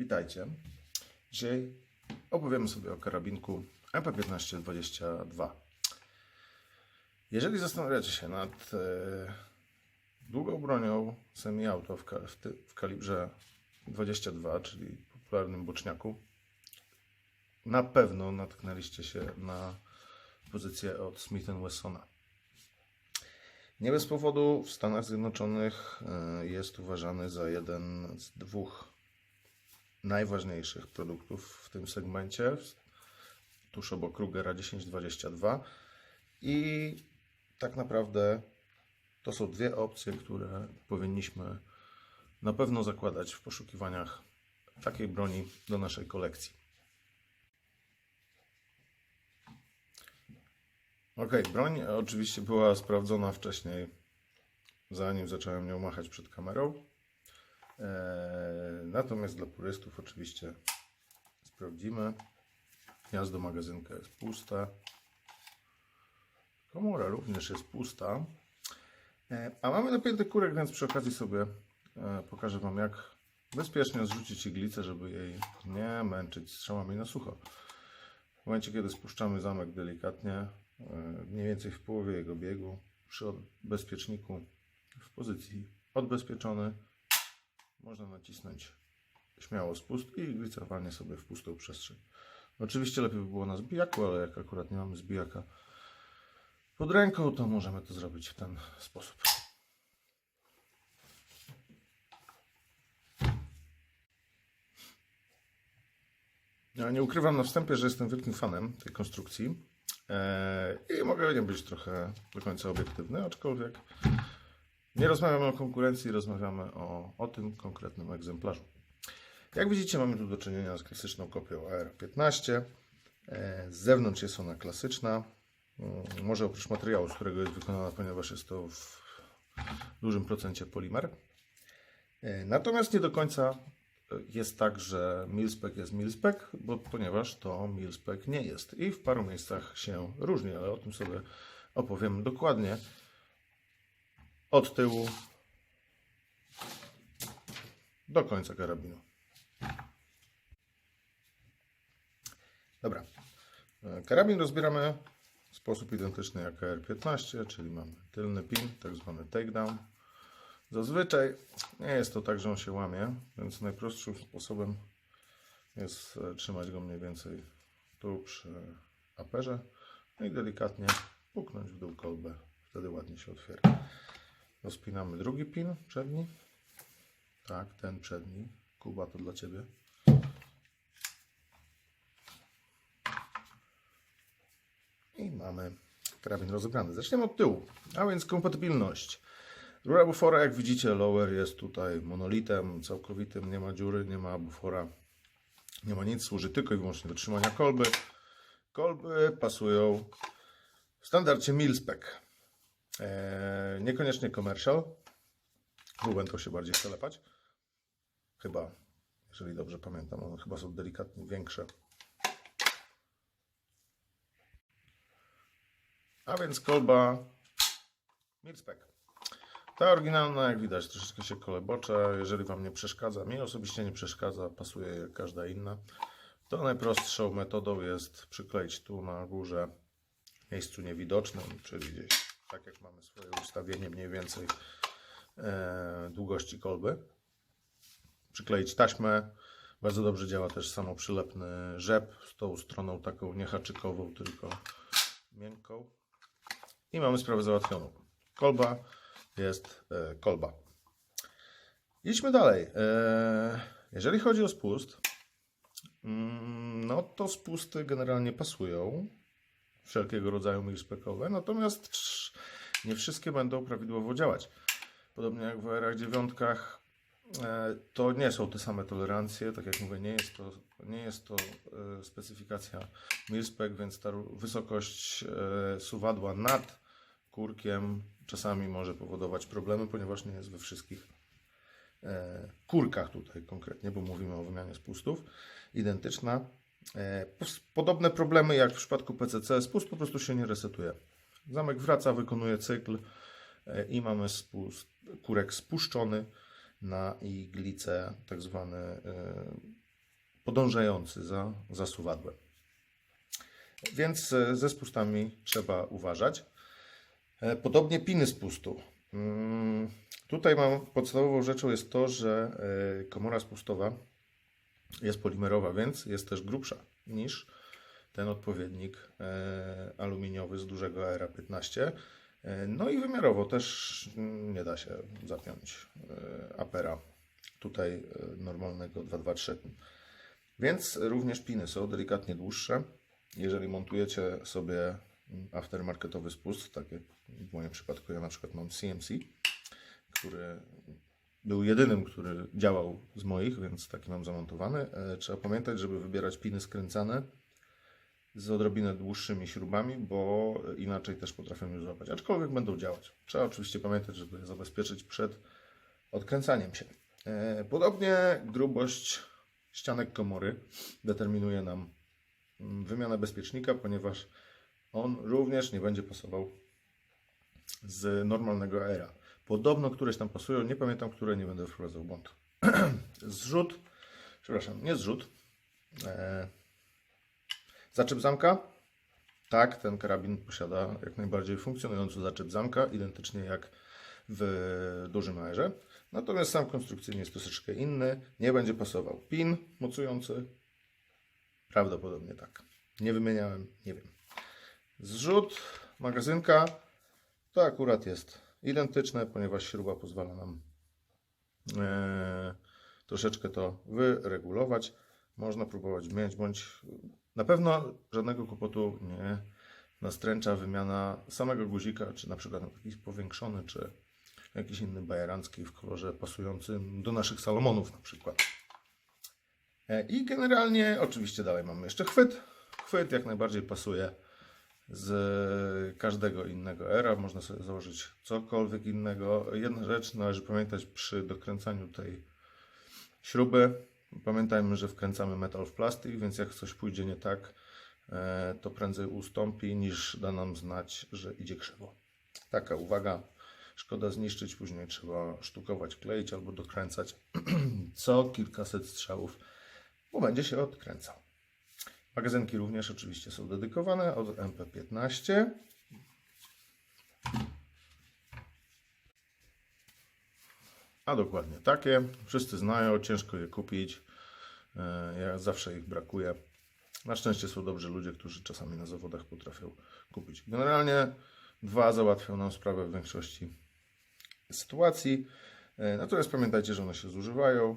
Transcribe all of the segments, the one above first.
Witajcie. Dzisiaj opowiemy sobie o karabinku MP1522. Jeżeli zastanawiacie się nad e, długą bronią semi-auto w, w, w kalibrze 22, czyli popularnym boczniaku, na pewno natknęliście się na pozycję od Smith Wessona. Nie bez powodu w Stanach Zjednoczonych e, jest uważany za jeden z dwóch najważniejszych produktów w tym segmencie, tuż obok Krugera 1022. I tak naprawdę to są dwie opcje, które powinniśmy na pewno zakładać w poszukiwaniach takiej broni do naszej kolekcji. Ok, broń oczywiście była sprawdzona wcześniej, zanim zacząłem nią machać przed kamerą. Eee, natomiast dla purystów oczywiście sprawdzimy. Gniazdo magazynka jest puste. Komora również jest pusta. Eee, a mamy napięty kurek, więc przy okazji sobie e, pokażę Wam, jak bezpiecznie zrzucić iglicę, żeby jej nie męczyć strzałami na sucho. W momencie, kiedy spuszczamy zamek delikatnie, mniej więcej w połowie jego biegu, przy bezpieczniku w pozycji odbezpieczony, można nacisnąć śmiało spust i iglica walnie sobie w pustą przestrzeń. Oczywiście lepiej by było na zbijaku, ale jak akurat nie mamy zbijaka pod ręką, to możemy to zrobić w ten sposób. Ja nie ukrywam na wstępie, że jestem wielkim fanem tej konstrukcji Eee, i mogę nie być trochę do końca obiektywny, aczkolwiek nie rozmawiamy o konkurencji, rozmawiamy o, o tym konkretnym egzemplarzu. Jak widzicie, mamy tu do czynienia z klasyczną kopią AR-15. E, Z zewnątrz jest ona klasyczna. Mm, Może oprócz materiału, z którego jest wykonana, ponieważ jest to w dużym procencie polimer. E, Natomiast nie do końca e, jest tak, że milspec jest milspec, bo ponieważ to milspec nie jest. I w paru miejscach się różni, ale o tym sobie opowiem dokładnie od tyłu do końca karabinu. Dobra. E, Karabin rozbieramy w sposób identyczny jak R15, czyli mamy tylny pin, tak zwany takedown. Zazwyczaj nie jest to tak, że on się łamie, więc najprostszym sposobem jest e, trzymać go mniej więcej tu przy aperze no i delikatnie puknąć w dół kolbę. Wtedy ładnie się otwiera. Rozpinamy drugi pin przedni. Tak, ten przedni. Kuba to dla Ciebie. I mamy karabin rozegrany. Zaczniemy od tyłu, a więc kompatybilność. Rura bufora, jak widzicie, lower jest tutaj monolitem całkowitym, nie ma dziury, nie ma bufora, nie ma nic, służy tylko i wyłącznie do trzymania kolby. Kolby pasują w standardzie milspec. Eee, niekoniecznie commercial, bo będą się bardziej przelepać. Chyba, jeżeli dobrze pamiętam, one chyba są delikatnie większe. A więc kolba Milspec. Ta oryginalna, jak widać, troszeczkę się kolebocze. Jeżeli Wam nie przeszkadza, mi osobiście nie przeszkadza, pasuje jak każda inna. To najprostszą metodą jest przykleić tu na górze w miejscu niewidocznym, czyli gdzieś tak jak mamy swoje ustawienie mniej więcej e, długości kolby. Przykleić taśmę. Bardzo dobrze działa też samoprzylepny rzep z tą stroną taką nie haczykową, tylko miękką. I mamy sprawę załatwioną. Kolba jest e, kolba. Idźmy dalej. E, jeżeli chodzi o spust, mm, no to spusty generalnie pasują. Wszelkiego rodzaju milspekowe, natomiast nie wszystkie będą prawidłowo działać. Podobnie jak w erach dziewiątkach, e, to nie są te same tolerancje. Tak jak mówię, nie jest to, nie jest to e, specyfikacja milspec, więc ta wysokość e, suwadła nad kurkiem czasami może powodować problemy, ponieważ nie jest we wszystkich kurkach tutaj konkretnie, bo mówimy o wymianie spustów, identyczna. Podobne problemy jak w przypadku PCC, spust po prostu się nie resetuje. Zamek wraca, wykonuje cykl e, i mamy spust, kurek spuszczony na iglicę, tak zwany e, podążający za zasuwadłem. Więc e, ze spustami trzeba uważać. Podobnie piny z pustu. Mm, Tutaj mam podstawową rzeczą jest to, że komora spustowa jest polimerowa, więc jest też grubsza niż ten odpowiednik e, aluminiowy z dużego ERA 15. E, No i wymiarowo też mm, nie da się zapiąć e, apera tutaj normalnego 223. Więc również piny są delikatnie dłuższe. Jeżeli montujecie sobie aftermarketowy spust, tak jak w moim przypadku ja na przykład mam CMC, który był jedynym, który działał z moich, więc taki mam zamontowany. Trzeba pamiętać, żeby wybierać piny skręcane z odrobinę dłuższymi śrubami, bo inaczej też potrafią je złapać. Aczkolwiek będą działać. Trzeba oczywiście pamiętać, żeby je zabezpieczyć przed odkręcaniem się. E, Podobnie grubość ścianek komory determinuje nam mm, wymianę bezpiecznika, ponieważ on również nie będzie pasował z normalnego era. Podobno któreś tam pasują, nie pamiętam, które nie będę wprowadzał błąd. zrzut, przepraszam, nie zrzut. E, zaczep zamka. Tak, ten karabin posiada jak najbardziej funkcjonujący zaczep zamka, identycznie jak w dużym aerze. Natomiast sam konstrukcyjnie jest troszeczkę inny. Nie będzie pasował pin mocujący. Prawdopodobnie tak. Nie wymieniałem, nie wiem. Zrzut, magazynka. To akurat jest identyczne, ponieważ śruba pozwala nam e, troszeczkę to wyregulować. Można próbować zmieniać, bądź na pewno żadnego kłopotu nie nastręcza wymiana samego guzika, czy na przykład taki powiększony, czy jakiś inny bajerancki w kolorze pasującym do naszych Salomonów na przykład. E, I generalnie oczywiście dalej mamy jeszcze chwyt. Chwyt jak najbardziej pasuje z każdego innego era. Można sobie założyć cokolwiek innego. Jedna rzecz należy pamiętać przy dokręcaniu tej śruby. Pamiętajmy, że wkręcamy metal w plastik, więc jak coś pójdzie nie tak, e, to prędzej ustąpi niż da nam znać, że idzie krzywo. Taka uwaga. Szkoda zniszczyć, później trzeba sztukować, kleić albo dokręcać co kilkaset strzałów, bo będzie się odkręcał. Magazynki również oczywiście są dedykowane od MP15. A dokładnie takie. Wszyscy znają, ciężko je kupić. E, Ja zawsze ich brakuje. Na szczęście są dobrzy ludzie, którzy czasami na zawodach potrafią kupić. Generalnie dwa załatwią nam sprawę w większości sytuacji. E, Natomiast pamiętajcie, że one się zużywają.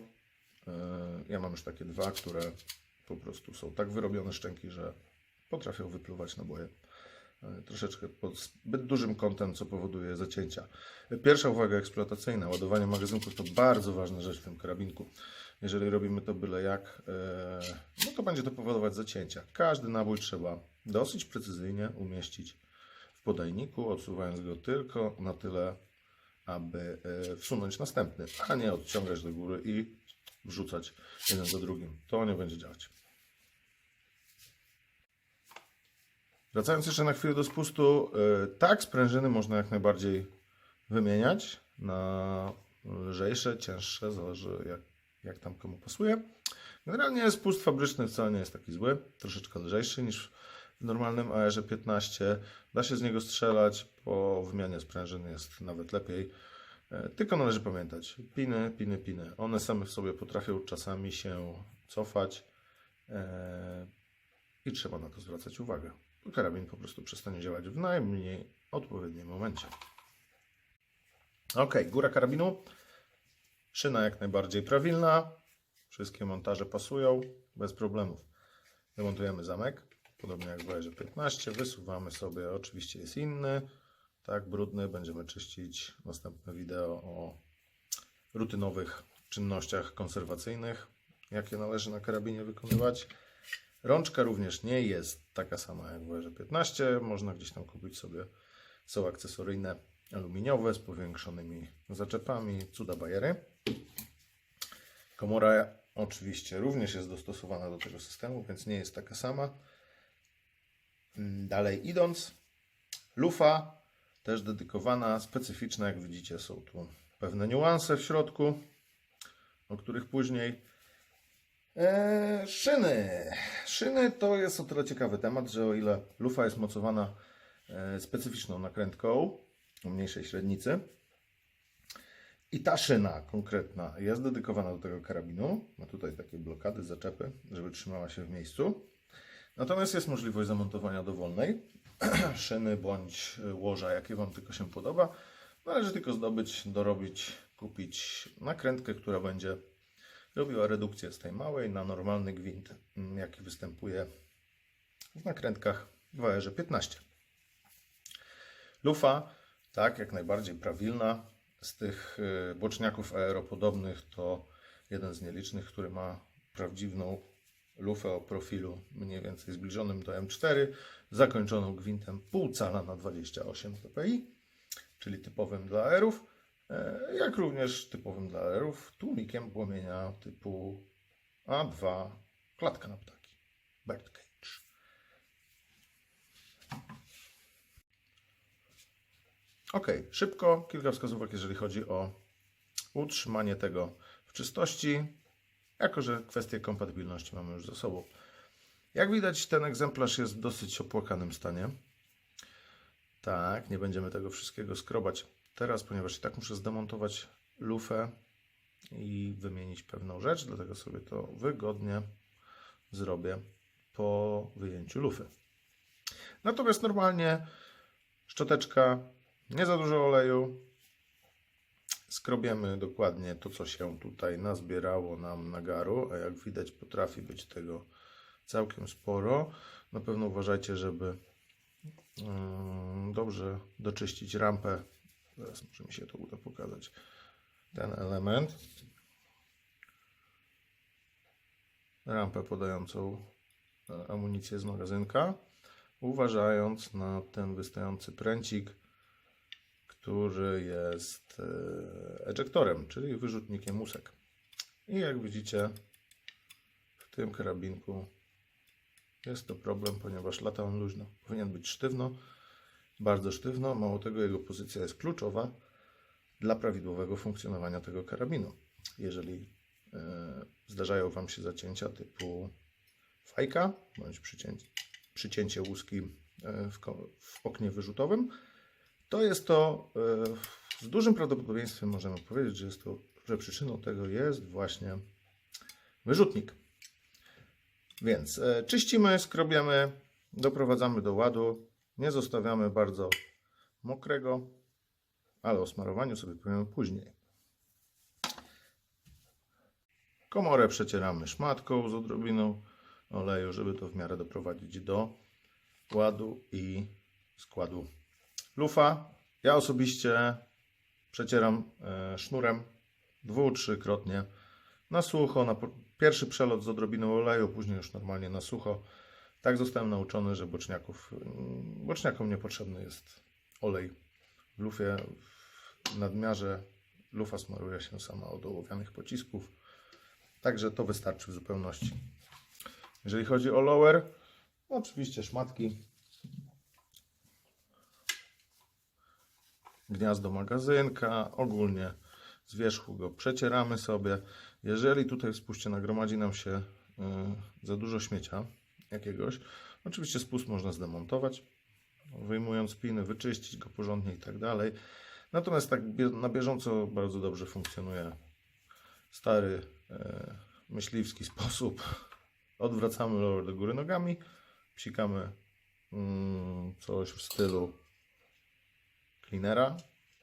E, Ja mam już takie dwa, które po prostu są tak wyrobione szczęki, że potrafią wypluwać naboje troszeczkę pod zbyt dużym kątem, co powoduje zacięcia. Pierwsza uwaga eksploatacyjna. Ładowanie magazynków to bardzo ważna rzecz w tym karabinku. Jeżeli robimy to byle jak, e, no to będzie to powodować zacięcia. Każdy nabój trzeba dosyć precyzyjnie umieścić w podajniku, odsuwając go tylko na tyle, aby e, wsunąć następny, a nie odciągać do góry i wrzucać jeden za drugim. To nie będzie działać. Wracając jeszcze na chwilę do spustu, e, tak, sprężyny można jak najbardziej wymieniać na lżejsze, cięższe, zależy jak, jak tam komu pasuje. Generalnie spust fabryczny wcale nie jest taki zły, troszeczkę lżejszy niż w normalnym AR 15. Da się z niego strzelać, po wymianie sprężyn jest nawet lepiej. E, Tylko należy pamiętać, piny, piny, piny. One same w sobie potrafią czasami się cofać e, i trzeba na to zwracać uwagę. Karabin po prostu przestanie działać w najmniej odpowiednim momencie. Ok, góra karabinu. Szyna jak najbardziej prawilna. Wszystkie montaże pasują bez problemów. Demontujemy zamek, podobnie jak w WR 15. Wysuwamy sobie, oczywiście jest inny, tak, brudny. Będziemy czyścić następne wideo o rutynowych czynnościach konserwacyjnych, jakie należy na karabinie wykonywać. Rączka również nie jest taka sama jak w WR 15. Można gdzieś tam kupić sobie, są akcesoryjne aluminiowe z powiększonymi zaczepami, cuda bajery. Komora oczywiście również jest dostosowana do tego systemu, więc nie jest taka sama. Mm, Dalej idąc, lufa też dedykowana, specyficzna, jak widzicie, są tu pewne niuanse w środku, o których później. Eee, szyny. Szyny to jest o tyle ciekawy temat, że o ile lufa jest mocowana e, specyficzną nakrętką o mniejszej średnicy i ta szyna konkretna jest dedykowana do tego karabinu, ma tutaj takie blokady, zaczepy, żeby trzymała się w miejscu. Natomiast jest możliwość zamontowania dowolnej szyny bądź łoża, jakie Wam tylko się podoba. Należy tylko zdobyć, dorobić, kupić nakrętkę, która będzie robiła redukcję z tej małej na normalny gwint, mm, jaki występuje w nakrętkach w AR 15. Lufa, tak, jak najbardziej prawilna. Z tych y, boczniaków aeropodobnych to jeden z nielicznych, który ma prawdziwą lufę o profilu mniej więcej zbliżonym do M4, zakończoną gwintem pół cala na 28 ppi, czyli typowym dla aerów, jak również typowym dla aerów, tłumikiem płomienia typu A2, klatka na ptaki, birdcage. Ok, szybko kilka wskazówek, jeżeli chodzi o utrzymanie tego w czystości, jako że kwestię kompatybilności mamy już za sobą. Jak widać, ten egzemplarz jest w dosyć opłakanym stanie. Tak, nie będziemy tego wszystkiego skrobać teraz, ponieważ i tak muszę zdemontować lufę i wymienić pewną rzecz, dlatego sobie to wygodnie zrobię po wyjęciu lufy. Natomiast normalnie szczoteczka, nie za dużo oleju, skrobiemy dokładnie to, co się tutaj nazbierało nam nagaru, a jak widać potrafi być tego całkiem sporo. Na pewno uważajcie, żeby mm, dobrze doczyścić rampę. Zaraz może mi się to uda pokazać. Ten element. Rampę podającą e, amunicję z magazynka. Uważając na ten wystający pręcik, który jest e, ejektorem, czyli wyrzutnikiem łusek. I jak widzicie, w tym karabinku jest to problem, ponieważ lata on luźno. Powinien być sztywno, bardzo sztywno. Mało tego, jego pozycja jest kluczowa dla prawidłowego funkcjonowania tego karabinu. Jeżeli e, zdarzają Wam się zacięcia typu fajka, bądź przycięcie, przycięcie łuski e, w, w oknie wyrzutowym, to jest to e, z dużym prawdopodobieństwem możemy powiedzieć, że jest to, że przyczyną tego jest właśnie wyrzutnik. Więc czyścimy, skrobiemy, doprowadzamy do ładu, nie zostawiamy bardzo mokrego, ale o smarowaniu sobie powiemy później. Komorę przecieramy szmatką z odrobiną oleju, żeby to w miarę doprowadzić do ładu i składu lufa. Ja osobiście przecieram e, sznurem dwu, trzykrotnie na sucho, na pierwszy przelot z odrobiną oleju, później już normalnie na sucho. Tak zostałem nauczony, że boczniaków, mm, boczniakom niepotrzebny jest olej w lufie. W nadmiarze lufa smaruje się sama od ołowianych pocisków, także to wystarczy w zupełności. Jeżeli chodzi o lower, oczywiście szmatki, gniazdo magazynka, ogólnie z wierzchu go przecieramy sobie. Jeżeli tutaj spójrzcie, nagromadzi nam się y, za dużo śmiecia jakiegoś, oczywiście spust można zdemontować, wyjmując piny, wyczyścić go porządnie i tak dalej. Natomiast tak na bieżąco bardzo dobrze funkcjonuje stary e, myśliwski sposób. Odwracamy lower do góry nogami, psikamy mm, coś w stylu cleanera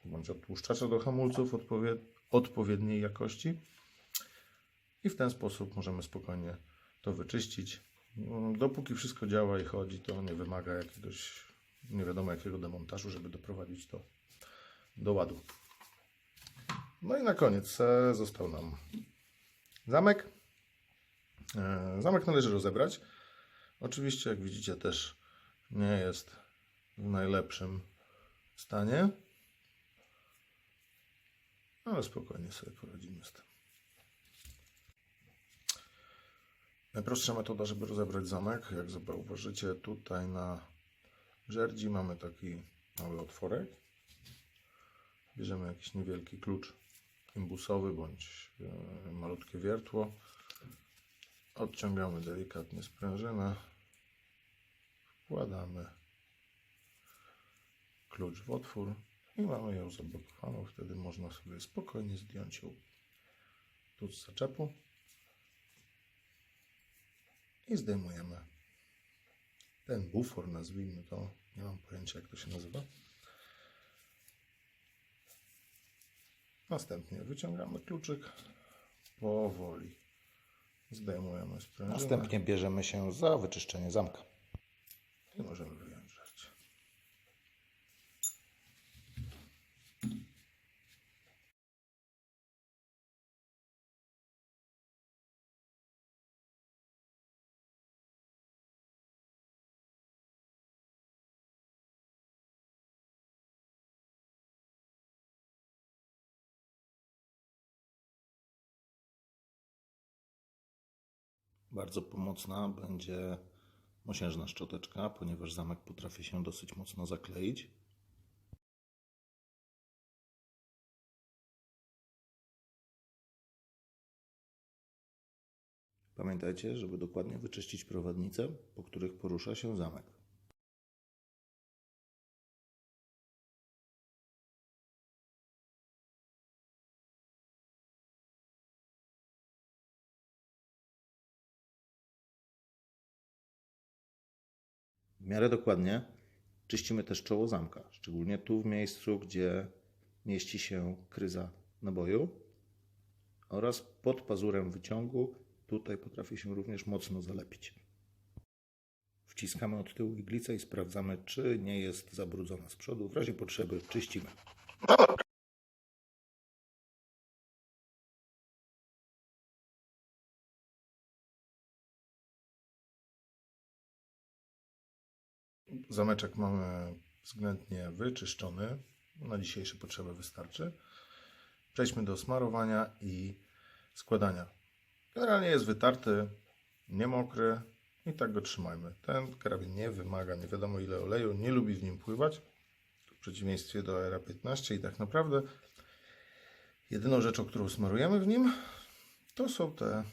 bądź odtłuszczacza do hamulców odpowie- odpowiedniej jakości i w ten sposób możemy spokojnie to wyczyścić. Mm, Dopóki wszystko działa i chodzi, to nie wymaga jakiegoś nie wiadomo jakiego demontażu, żeby doprowadzić to do ładu. No i na koniec e, został nam zamek. E, Zamek należy rozebrać. Oczywiście, jak widzicie, też nie jest w najlepszym stanie. Ale spokojnie sobie poradzimy z tym. Najprostsza metoda, żeby rozebrać zamek, jak zauważycie, tutaj na żerdzi mamy taki mały otworek. Bierzemy jakiś niewielki klucz imbusowy bądź e, malutkie wiertło. Odciągamy delikatnie sprężynę. Wkładamy klucz w otwór i mamy ją zablokowaną. Wtedy można sobie spokojnie zdjąć ją tu z zaczepu i zdejmujemy ten bufor, nazwijmy to. Nie mam pojęcia, jak to się nazywa. Następnie wyciągamy kluczyk powoli. Zdejmujemy sprężynę Następnie bierzemy się za wyczyszczenie zamka. i możemy Bardzo pomocna będzie mosiężna szczoteczka, ponieważ zamek potrafi się dosyć mocno zakleić. Pamiętajcie, żeby dokładnie wyczyścić prowadnice, po których porusza się zamek. Miarę dokładnie czyścimy też czoło zamka, szczególnie tu w miejscu, gdzie mieści się kryza naboju oraz pod pazurem wyciągu. Tutaj potrafi się również mocno zalepić. Wciskamy od tyłu iglicę i sprawdzamy, czy nie jest zabrudzona z przodu. W razie potrzeby czyścimy. Zameczek mamy względnie wyczyszczony. Na dzisiejsze potrzeby wystarczy. Przejdźmy do smarowania i składania. Generalnie jest wytarty, nie mokry i tak go trzymajmy. Ten karabin nie wymaga nie wiadomo ile oleju, nie lubi w nim pływać. W przeciwieństwie do Era 15 i tak naprawdę jedyną rzeczą, którą smarujemy w nim to są te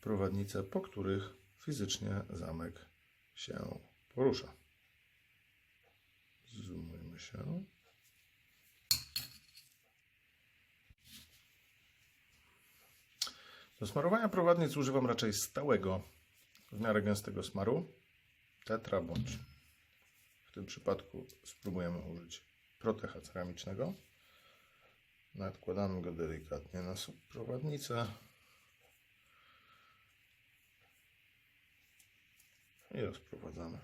prowadnice, po których fizycznie zamek się porusza. Zoomujmy się. Do smarowania prowadnic używam raczej stałego, w miarę gęstego smaru. Tetra bądź w tym przypadku spróbujemy użyć protecha ceramicznego. Nadkładamy go delikatnie na prowadnicę. I rozprowadzamy.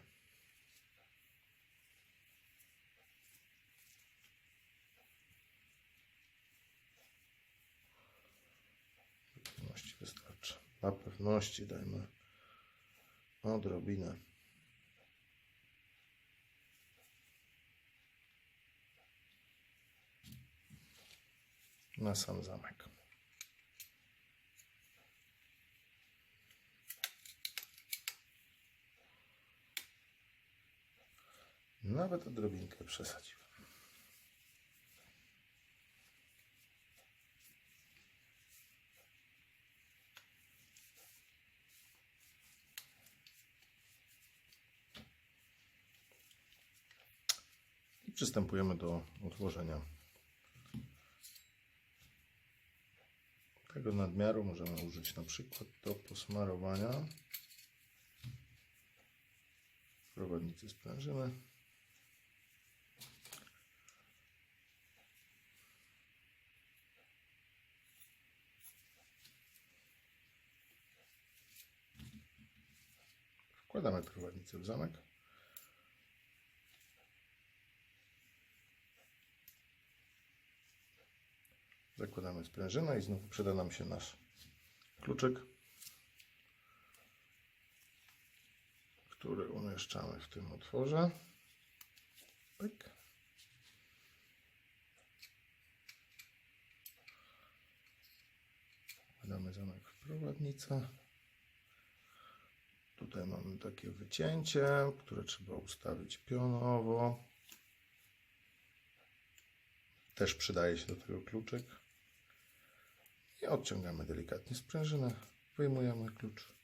Dla pewności wystarczy. Dla pewności dajmy odrobinę. Na sam zamek. Nawet odrobinkę przesadziłem. Przystępujemy do utworzenia tego nadmiaru. Możemy użyć na przykład do posmarowania prowadnicy sprężyny. Wkładamy prowadnicę w zamek. Zakładamy sprężynę i znowu przyda nam się nasz kluczyk, który umieszczamy w tym otworze. Pyk. Wkładamy zamek w prowadnicę. Tutaj mamy takie wycięcie, które trzeba ustawić pionowo. Też przydaje się do tego kluczyk. I odciągamy delikatnie sprężynę, wyjmujemy klucz.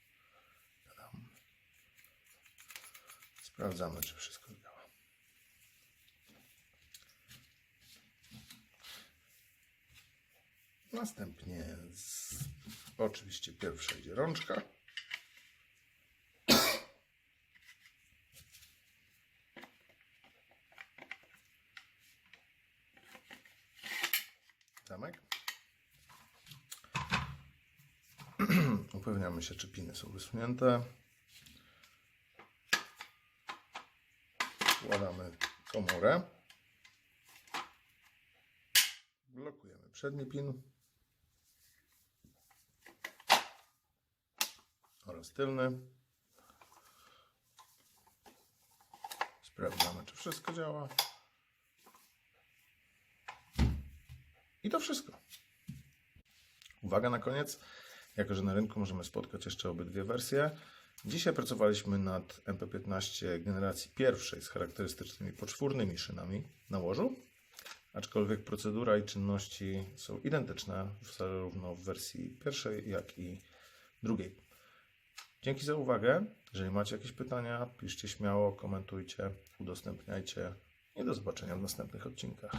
Sprawdzamy, czy wszystko działa. Następnie z, oczywiście pierwsza idzie rączka. Upewniamy się, czy piny są wysunięte. Wkładamy komorę. Blokujemy przedni pin. Oraz tylny. Sprawdzamy, czy wszystko działa. I to wszystko. Uwaga na koniec, jako że na rynku możemy spotkać jeszcze obydwie wersje. Dzisiaj pracowaliśmy nad MP15 generacji pierwszej z charakterystycznymi poczwórnymi szynami na łożu, aczkolwiek procedura i czynności są identyczne zarówno w wersji pierwszej, jak i drugiej. Dzięki za uwagę. Jeżeli macie jakieś pytania, piszcie śmiało, komentujcie, udostępniajcie i do zobaczenia w następnych odcinkach.